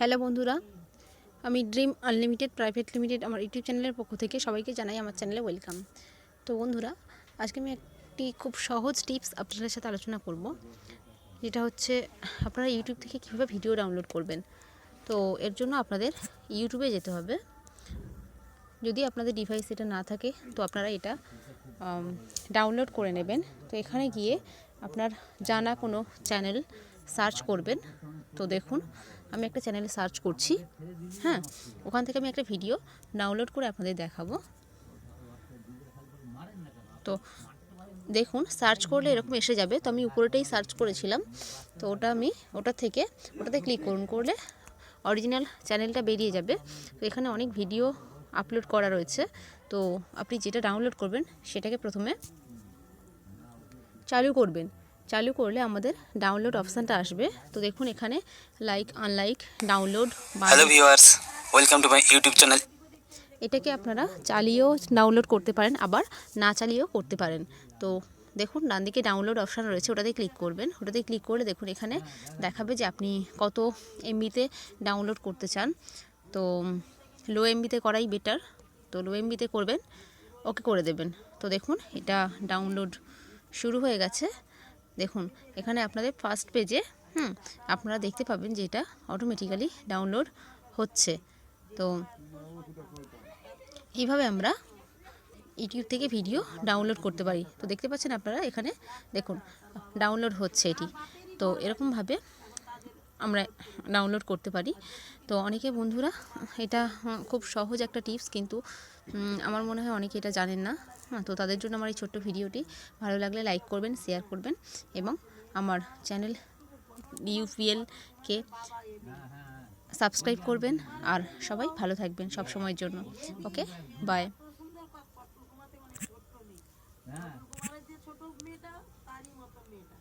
Hello বন্ধুরা, আমি dream unlimited, private limited আমার ইউটিউব চ্যানেলের পক্ষ থেকে সবাইকে জানাই আমার চ্যানেলে ওয়েলকাম। তো বন্ধুরা, আজকে আমি একটি খুব সহজ টিপস আপনাদের সাথে আলোচনা করব, যেটা হচ্ছে আপনারা ইউটিউব থেকে কীভাবে ভিডিও ডাউনলোড করবেন। তো এর জন্য আপনাদের ইউটিউবে যেতে হবে। যদি আপনাদের ডিভাইস এটা না থাকে, তো আপনারা এটা ডাউনলোড করে নেবেন। তো এখানে গিয়ে আপনার জানা কোনো চ্যানেল সার্চ করবেন। তো দেখুন আমি একটা চ্যানেলে সার্চ করছি। হ্যাঁ ওখান থেকে আমি একটা ভিডিও ডাউনলোড করে আপনাদের দেখাবো। তো দেখুন সার্চ করলে এরকম এসে যাবে। তো আমি উপরেটাই সার্চ করেছিলাম। তো ওটা আমি, ওটা থেকে, ওটাতে ক্লিক করুন, করলে অরিজিনাল চ্যানেলটা বেরিয়ে যাবে। তো এখানে অনেক ভিডিও আপলোড করা রয়েছে। তো আপনি যেটা ডাউনলোড করবেন, সেটাকে প্রথমে চালু করবেন। চালু করলে আমাদের ডাউনলোড অপশানটা আসবে। তো দেখুন এখানে like unlike download hello viewers welcome to my YouTube channel এটাকে আপনারা চালিয়েও ডাউনলোড করতে পারেন আবার না চালিয়েও করতে পারেন। তো দেখুন ডান দিকে ডাউনলোড অপশান রয়েছে ওটাতে ক্লিক করবেন। ওটাতে ক্লিক করলে দেখুন এখানে দেখাবে যে আপনি কত এমবিতে ডাউনলোড করতে চান। তো লো এমবিতে করাই বেটার তো লো এমবিতে করবেন ওকে করে দেবেন। তো দেখুন এটা ডাউনলোড শুরু হয়ে গেছে। দেখুন, এখানে আপনাদের ফার্স্ট পেজে হুম, আপনারা দেখতে পাবেন যে এটা অটোমেটিক্যালি ডাউনলোড হচ্ছে। তো এইভাবে আমরা ইউটিউব থেকে ভিডিও ডাউনলোড করতে পারি। তো দেখতে পাচ্ছেন আপনারা এখানে, দেখুন ডাউনলোড হচ্ছে এটি। তো এরকমভাবে আমরা ডাউনলোড করতে পারি। তো অনেকে বন্ধুরা এটা খুব সহজ একটা টিপস কিন্তু আমার মনে হয় অনেকে এটা জানেন না। হ্যাঁ, তো তাদের জন্য আমার এই ছোট্ট ভিডিওটি ভালো লাগলে লাইক করবেন শেয়ার করবেন এবং আমার চ্যানেল ইউপিএলকে সাবস্ক্রাইব করবেন আর সবাই ভালো থাকবেন সব সময়ের জন্য। ওকে বাই ছোট মেয়েটা তারই মতো মেয়েটা।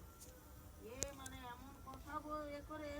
এ মানে এমন কথা করে